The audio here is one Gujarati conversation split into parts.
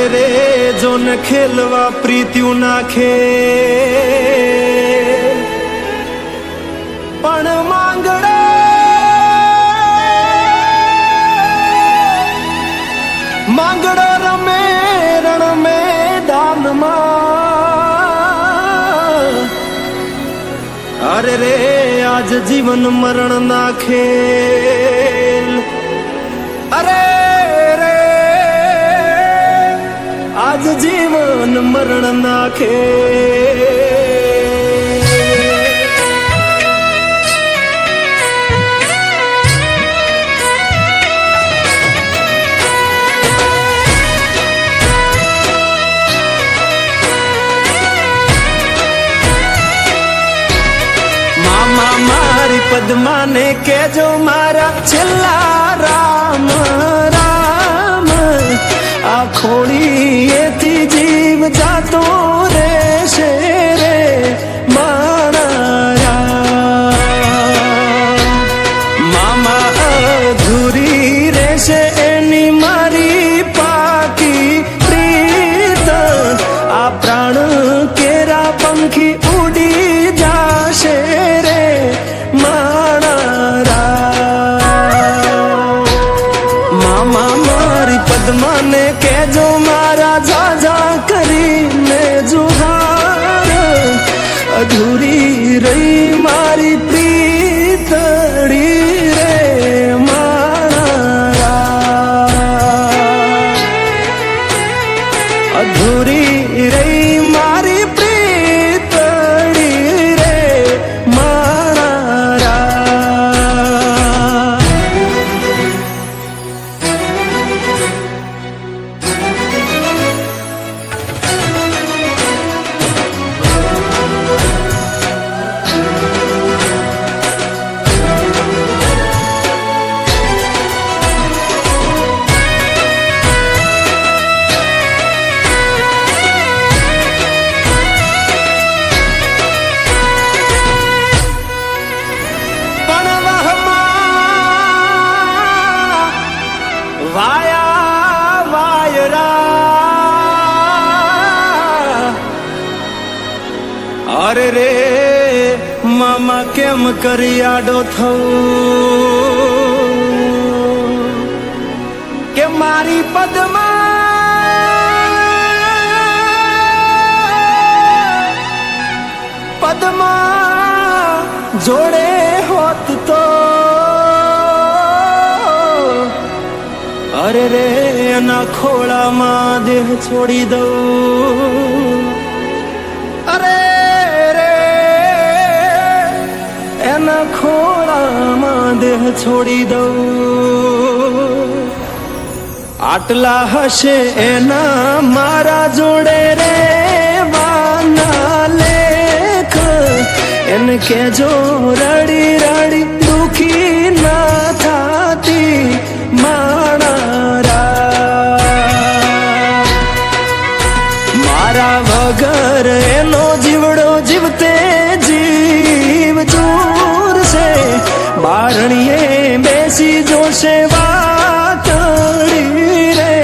અરે રે, જોન ખેલવા પ્રીત્યુ નાખે. પણ માંગડે માંગડો રમે રણ મેદાનમાં અરે રે, આજ જીવન મરણ ના મારી પદ્માને કેજો મારા છેલ્લા રામ રામ. આ ખોડીએથી પંખી ઉડી જાશે રે માણા રામ. મામા મારી પદ્માને કેજો મારા જાજા કરીને જુહાર અધૂરી રહી મારી પ્રીતડી અધૂરી રહી મારી વાયા વાયરા. અરે રે મામા કેમ કરી આડો થવું કે મારી પદમાં પદમાં જોડે અરે રે, એના ખોળામાં દેહ છોડી દઉં. અરે રે, એના ખોળામાં દેહ છોડી દઉં. આટલા હશે એના મારા જોડે રે, વાના લેખ. એને કેજો રડી રડી. જીવતે જીવ ચૂર છે. બારણીએ બેસી જોશે વાતડી રે.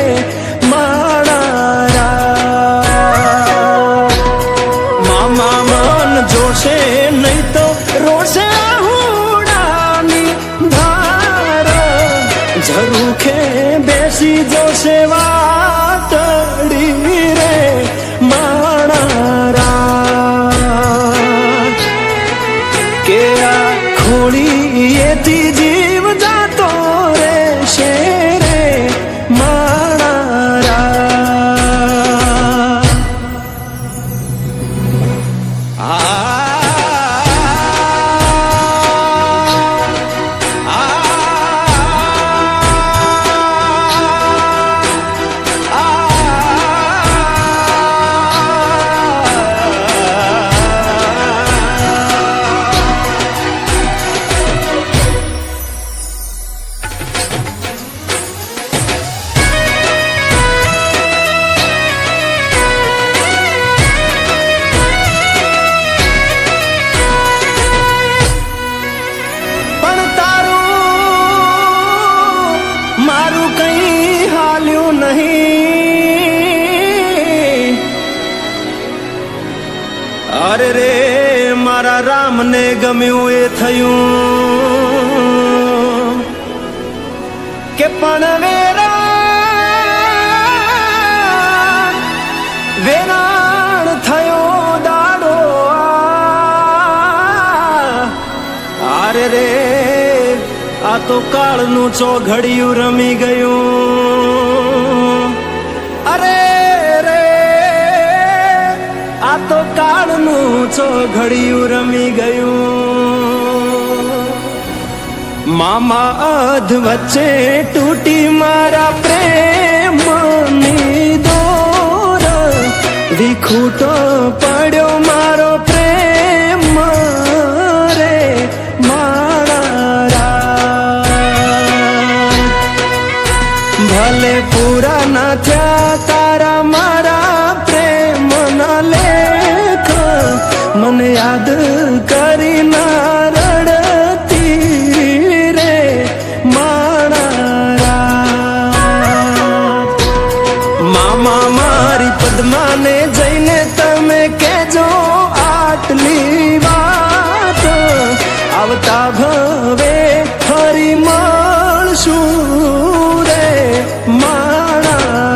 મન જોશે નહીં તો રોશે ઝરૂખે બેસી જોશે વાતડી મારું કઈ હાલ્યું નહીં. અરે રે, મારા રામને ગમ્યું એ થયું. કે પણ વેરા વેરાણ થયો દાડો અરે રે તો કાળનું ચોઘડિયું રમી ગયું. અરે રે, આ તો કાળનું ચોઘડિયું રમી ગયું. મામા અધ વચ્ચે તૂટી મારા પ્રેમની દોર. વિખૂટો પડ્યો લેખ મને યાદ કરી ના